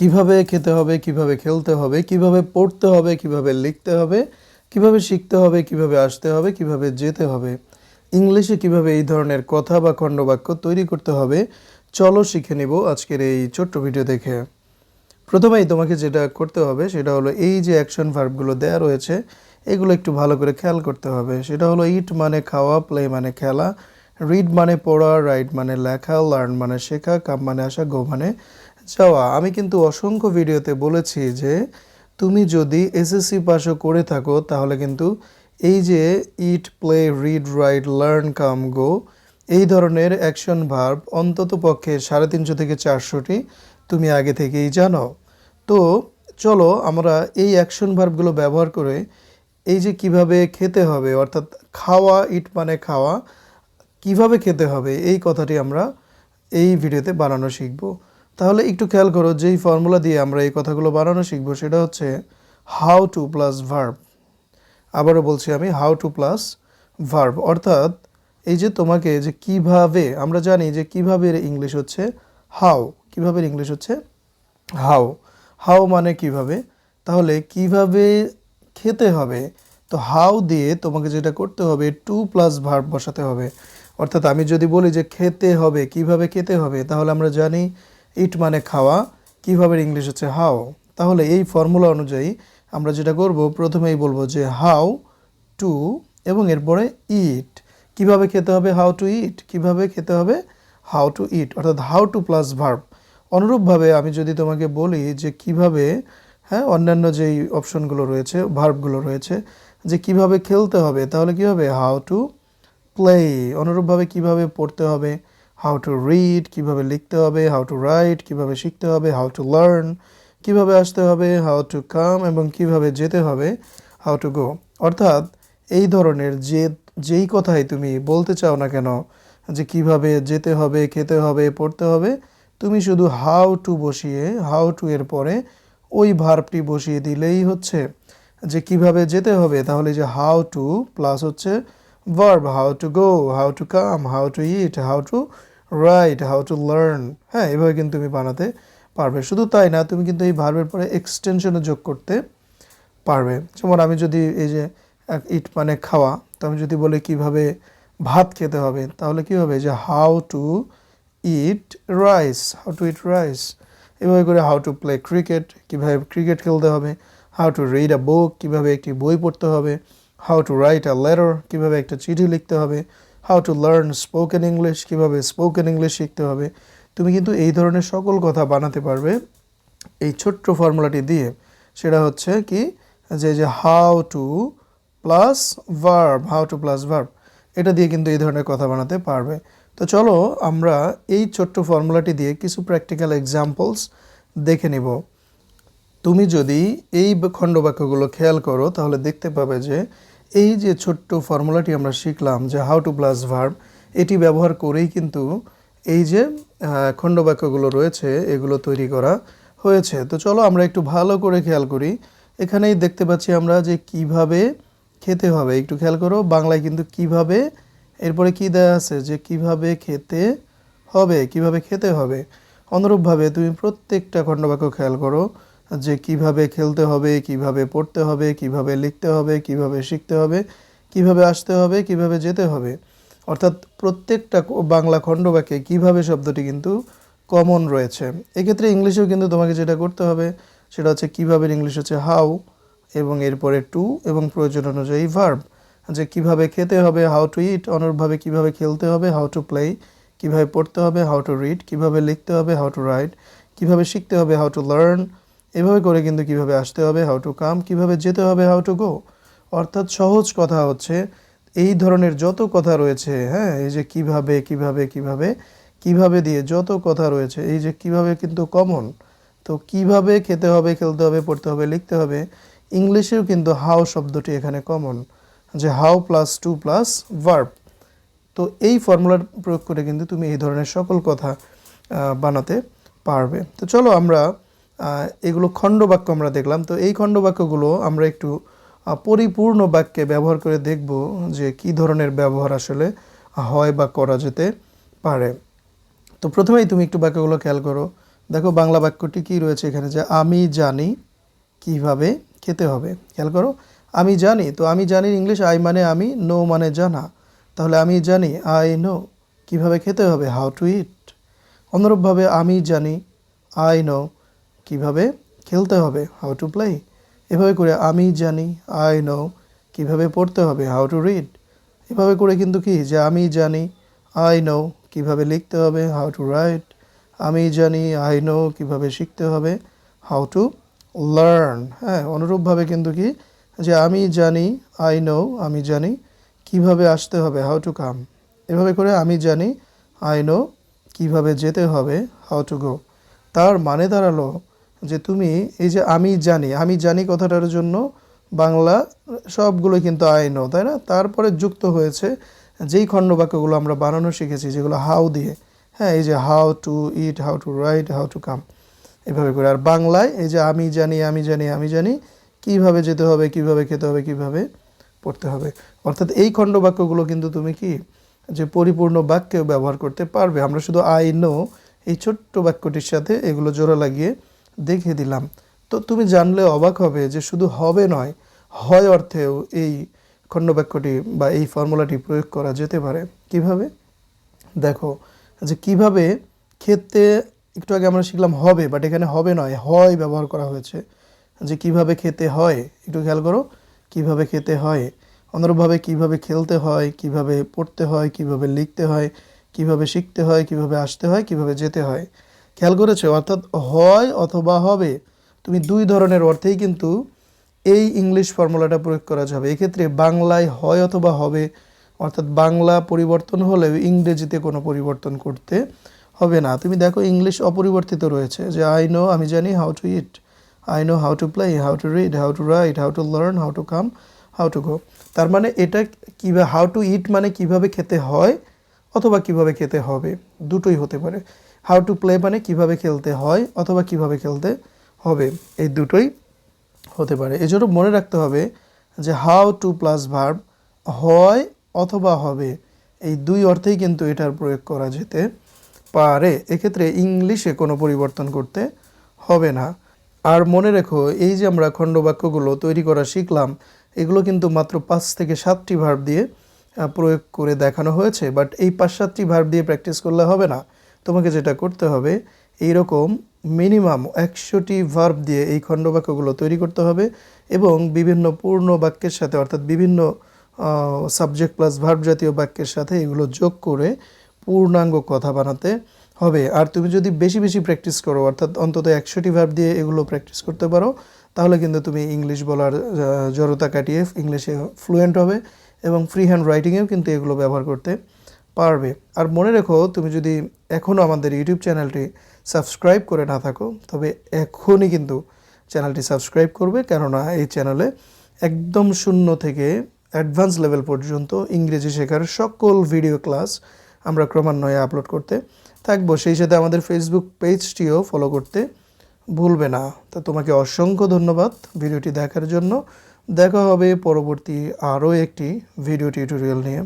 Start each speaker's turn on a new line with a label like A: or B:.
A: কীভাবে খেতে হবে, কীভাবে খেলতে হবে, কীভাবে পড়তে হবে, কীভাবে লিখতে হবে, কীভাবে শিখতে হবে, কীভাবে আসতে হবে, কীভাবে যেতে হবে। ইংলিশে কীভাবে এই ধরনের কথা বা খণ্ডবাক্য তৈরি করতে হবে, চলো শিখে নিব আজকের এই ছোট্ট ভিডিও দেখে। প্রথমেই তোমাকে যেটা করতে হবে, সেটা হলো এই যে অ্যাকশন ভার্বগুলো দেয়া রয়েছে, এগুলো একটু ভালো করে খেয়াল করতে হবে। সেটা হলো ইট মানে খাওয়া প্লে মানে খেলা রিড মানে পড়া রাইট মানে লেখা লার্ন মানে শেখা কাম মানে আসা গো মানে যাওয়া আমি কিন্তু অসংখ্য ভিডিওতে বলেছি যে তুমি যদি এসএসসি পাশও করে থাকো, তাহলে কিন্তু এই যে eat play read write learn come go এই ধরনের অ্যাকশন ভার্ব অন্তত পক্ষে সাড়ে তিনশো থেকে চারশোটি তুমি আগে থেকেই জানো। তো চলো আমরা এই অ্যাকশন ভার্বগুলো ব্যবহার করে এই যে কীভাবে খেতে হবে, অর্থাৎ খাওয়া ইট মানে খাওয়া, কীভাবে খেতে হবে, এই কথাটি আমরা এই ভিডিওতে বানানো শিখব। তাহলে একটু খেয়াল করো, যেই ফর্মুলা দিয়ে আমরা এই কথাগুলো বানানো শিখব সেটা হচ্ছে হাউ টু প্লাস ভার্ব আবারও বলছি আমি হাউ টু প্লাস ভার্ব অর্থাৎ এই যে তোমাকে যে কীভাবে, আমরা জানি যে কীভাবে ইংলিশ হচ্ছে হাউ কীভাবে ইংলিশ হচ্ছে হাউ হাউ মানে কীভাবে? তাহলে কীভাবে খেতে হবে? তো হাউ দিয়ে তোমাকে যেটা করতে হবে টু প্লাস ভার্ব বসাতে হবে। অর্থাৎ আমি যদি বলি যে খেতে হবে, কীভাবে খেতে হবে, তাহলে আমরা জানি ইট মানে খাওয়া, কীভাবে ইংলিশ হচ্ছে হাও তাহলে এই ফর্মুলা অনুযায়ী আমরা যেটা করব, প্রথমেই বলব যে হাউ টু এবং এরপরে ইট কীভাবে খেতে হবে হাউ টু ইট কীভাবে খেতে হবে হাউ টু ইট অর্থাৎ হাউ টু প্লাস ভার্ব অনুরূপভাবে আমি যদি তোমাকে বলি যে কীভাবে হ্যাঁ অন্যান্য যেই অপশনগুলো রয়েছে ভার্বগুলো রয়েছে, যে কীভাবে খেলতে হবে, তাহলে কি হবে? হাউ টু প্লে অনুরূপভাবে কীভাবে পড়তে হবে? হাউ টু রিড কীভাবে লিখতে হবে হাউ টু রাইট কীভাবে শিখতে হবে হাউ টু লার্ন কীভাবে আসতে হবে হাউ টু কাম এবং কীভাবে যেতে হবে হাউ টু গো অর্থাৎ এই ধরনের যে যেই কথাই তুমি বলতে চাও না কেন যে কীভাবে যেতে হবে খেতে হবে পড়তে হবে তুমি শুধু হাউ টু বসিয়ে হাউ টু এর পরে ওই ভার্বটি বসিয়ে দিলেই হচ্ছে যে কীভাবে যেতে হবে তাহলে যে হাউ টু প্লাস হচ্ছে verb how to go how to come how to eat how to write how to learn হ্যাঁ এভাবে কিন্তু তুমি বানাতে পারবে। শুধু তাই না, তুমি কিন্তু এই ভার্বের পরে এক্সটেনশনও যোগ করতে পারবে। যেমন আমি যদি এই যে ইট মানে খাওয়া, তো আমি যদি বলি কীভাবে ভাত খেতে হবে, তাহলে কি হবে? যে how to eat rice how to eat rice এভাবে করে হাউ টু প্লে ক্রিকেট কীভাবে ক্রিকেট খেলতে হবে how to read a book কীভাবে একটি বই পড়তে হবে how to write a letter কীভাবে একটা চিঠি লিখতে হবে। How to learn spoken English কীভাবে স্পোকেন ইংলিশ শিখতে হবে, তুমি কিন্তু এই ধরনের সকল কথা বানাতে পারবে। এই ছোট্ট ফর্মুলাটি দিয়ে সেটা হচ্ছে কি, যে যে how to plus verb how to plus verb এটা দিয়ে কিন্তু এই ধরনের কথা বানাতে পারবে। তো চলো আমরা এই ছোট্ট ফর্মুলাটি দিয়ে কিছু প্র্যাকটিক্যাল এক্সাম্পলস দেখে নিব। তুমি যদি এই খণ্ডবাক্যগুলো খেয়াল করো, তাহলে দেখতে পাবে যে এই যে ছোট্ট ফর্মুলাটি আমরা শিখলাম যে হাউ টু প্লাস ভার্ব এটি ব্যবহার করেই কিন্তু এই যে খণ্ডবাক্যগুলো রয়েছে, এগুলো তৈরি করা হয়েছে। তো চলো আমরা একটু ভালো করে খেয়াল করি। এখানেই দেখতে পাচ্ছি আমরা যে কীভাবে খেতে হবে। একটু খেয়াল করো, বাংলায় কিন্তু কীভাবে, এরপরে কি দেয়া আছে যে কীভাবে খেতে হবে, কীভাবে খেতে হবে। অনুরূপভাবে তুমি প্রত্যেকটা খণ্ডবাক্য খেয়াল করো। যে কীভাবে খেলতে হবে, কীভাবে পড়তে হবে, কীভাবে লিখতে হবে, কীভাবে শিখতে হবে, কীভাবে আসতে হবে, কীভাবে যেতে হবে। অর্থাৎ প্রত্যেকটা বাংলা খণ্ডবাক্যে কীভাবে শব্দটি কিন্তু কমন রয়েছে। এক্ষেত্রে ইংলিশেও কিন্তু তোমাকে যেটা করতে হবে, সেটা হচ্ছে কীভাবে ইংলিশ হচ্ছে হাউ এবং এরপরে টু এবং প্রয়োজন অনুযায়ী ভার্ব যে কীভাবে খেতে হবে হাউ টু ইট অনুরূপভাবে কীভাবে খেলতে হবে হাউ টু প্লে কীভাবে পড়তে হবে হাউ টু রিড কীভাবে লিখতে হবে হাউ টু রাইট কীভাবে শিখতে হবে হাউ টু লার্ন এভাবে করে কিন্তু কীভাবে আসতে হবে হাউ টু কাম কীভাবে যেতে হবে হাউ টু গো অর্থাৎ সহজ কথা হচ্ছে, এই ধরনের যত কথা রয়েছে হ্যাঁ এই যে কীভাবে কীভাবে কীভাবে কীভাবে দিয়ে যত কথা রয়েছে, এই যে কীভাবে কিন্তু কমন তো কীভাবে খেতে হবে, খেলতে হবে, পড়তে হবে, লিখতে হবে, ইংলিশেও কিন্তু হাউ শব্দটি এখানে কমন যে how plus to plus verb তো এই ফর্মুলার প্রয়োগ করে কিন্তু তুমি এই ধরনের সকল কথা বানাতে পারবে। তো চলো আমরা এগুলো খণ্ডবাক্য আমরা দেখলাম। তো এই খণ্ডবাক্যগুলো আমরা একটু পরিপূর্ণ বাক্যে ব্যবহার করে দেখব যে কি ধরনের ব্যবহার আসলে হয় বা করা যেতে পারে। তো প্রথমেই তুমি একটু বাক্যগুলো খেয়াল করো। দেখো, বাংলা বাক্যটি কি রয়েছে এখানে যে, আমি জানি কীভাবে খেতে হবে। খেয়াল করো, আমি জানি। তো আমি জানি ইংলিশ আই মানে আমি নো মানে জানা। তাহলে, আমি জানি। আই নো কীভাবে খেতে হবে? হাউ টু ইট অনুরূপভাবে, আমি জানি। আই নো কীভাবে খেলতে হবে হাউ টু প্লে এভাবে করে আমি জানি আই নো কীভাবে পড়তে হবে হাউ টু রিড এভাবে করে কিন্তু কি যে আমি জানি আই নো কীভাবে লিখতে হবে হাউ টু রাইট আমি জানি আই নো কীভাবে শিখতে হবে হাউ টু লার্ন হ্যাঁ অনুরূপভাবে কিন্তু কি যে আমি জানি আই নো আমি জানি কীভাবে আসতে হবে হাউ টু কাম এভাবে করে আমি জানি আই নো কীভাবে যেতে হবে হাউ টু গো তার মানে দাঁড়াল যে তুমি, এই যে আমি জানি আমি জানি কথাটার জন্য বাংলা সবগুলো কিন্তু আই নো তাই না? তারপরে যুক্ত হয়েছে যেই খণ্ডবাক্যগুলো আমরা বানানো শিখেছি, যেগুলো হাউ দিয়ে। হ্যাঁ এই যে how to eat how to write how to come এভাবে করে। আর বাংলায় এই যে আমি জানি আমি জানি আমি জানি, কীভাবে যেতে হবে, কীভাবে খেতে হবে, কীভাবে পড়তে হবে। অর্থাৎ এই খণ্ডবাক্যগুলো কিন্তু তুমি কি, যে পরিপূর্ণ বাক্যেও ব্যবহার করতে পারবে। আমরা শুধু আই নো এই ছোট্ট বাক্যটির সাথে এগুলো জোড়া লাগিয়ে দেখিয়ে দিলাম। তো তুমি জানলে অবাক হবে যে শুধু হবে নয়, হয় অর্থেও এই খণ্ডবাক্যটি বা এই ফর্মুলাটি প্রয়োগ করা যেতে পারে। কীভাবে? দেখো, যে কীভাবে খেতে একটু আগে আমরা শিখলাম হবে বাট এখানে হবে নয়, হয় ব্যবহার করা হয়েছে। যে কীভাবে খেতে হয়, একটু খেয়াল করো, কীভাবে খেতে হয়, অনুরূপভাবে কীভাবে খেলতে হয়, কীভাবে পড়তে হয়, কীভাবে লিখতে হয়, কীভাবে শিখতে হয়, কীভাবে আসতে হয়, কীভাবে যেতে হয়। খেয়াল করেছ? অর্থাৎ হয় অথবা হবে, তুমি দুই ধরনের অর্থেই কিন্তু এই ইংলিশ ফর্মুলাটা প্রয়োগ করা যাবে। এক্ষেত্রে বাংলায় হয় অথবা হবে, অর্থাৎ বাংলা পরিবর্তন হলেও ইংরেজিতে কোনো পরিবর্তন করতে হবে না। তুমি দেখো ইংলিশ অপরিবর্তিত রয়েছে, যে আই নো আমি জানি how to eat I know how to play how to read how to write how to learn how to come how to go তার মানে এটা কীভাবে হাউ টু ইট মানে কীভাবে খেতে হয় অথবা কীভাবে খেতে হবে, দুটোই হতে পারে। হাউ টু প্লে মানে কীভাবে খেলতে হয় অথবা কীভাবে খেলতে হবে, এই দুটোই হতে পারে। এজন্য মনে রাখতে হবে যে হাউ টু প্লাস ভার্ব হয় অথবা হবে, এই দুই অর্থেই কিন্তু এটার প্রয়োগ করা যেতে পারে। এক্ষেত্রে ইংলিশে কোনো পরিবর্তন করতে হবে না। আর মনে রেখো, এই যে আমরা খণ্ডবাক্যগুলো তৈরি করা শিখলাম, এগুলো কিন্তু মাত্র পাঁচ থেকে সাতটি ভার্ব দিয়ে প্রয়োগ করে দেখানো হয়েছে, বাট এই পাঁচ সাতটি ভার্ব দিয়ে প্র্যাকটিস করলে হবে না। তোমাকে যেটা করতে হবে, এইরকম মিনিমাম একশোটি ভার্ব দিয়ে এই খণ্ডবাক্যগুলো তৈরি করতে হবে এবং বিভিন্ন পূর্ণ বাক্যের সাথে, অর্থাৎ বিভিন্ন সাবজেক্ট প্লাস ভার্ব জাতীয় বাক্যের সাথে এগুলো যোগ করে পূর্ণাঙ্গ কথা বানাতে হবে। আর তুমি যদি বেশি বেশি প্র্যাকটিস করো, অর্থাৎ অন্তত একশোটি ভার্ব দিয়ে এগুলো প্র্যাকটিস করতে পারো, তাহলে কিন্তু তুমি ইংলিশ বলার জড়তা কাটিয়ে ইংলিশে ফ্লুয়েন্ট হবে এবং ফ্রি হ্যান্ড রাইটিংয়েও কিন্তু এগুলো ব্যবহার করতে পারবে। আর মনে রেখো, তুমি যদি এখনও আমাদের ইউটিউব চ্যানেলটি সাবস্ক্রাইব করে না থাকো, তবে এখনই কিন্তু চ্যানেলটি সাবস্ক্রাইব করবে। কেননা এই চ্যানেলে একদম শূন্য থেকে অ্যাডভান্স লেভেল পর্যন্ত ইংরেজি শেখার সকল ভিডিও ক্লাস আমরা ক্রমান্বয়ে আপলোড করতে থাকব। সেই সাথে আমাদের ফেসবুক পেজটিও ফলো করতে ভুলবে না। তো তোমাকে অসংখ্য ধন্যবাদ ভিডিওটি দেখার জন্য। দেখা হবে পরবর্তী আরও একটি ভিডিও টিউটোরিয়াল নিয়ে।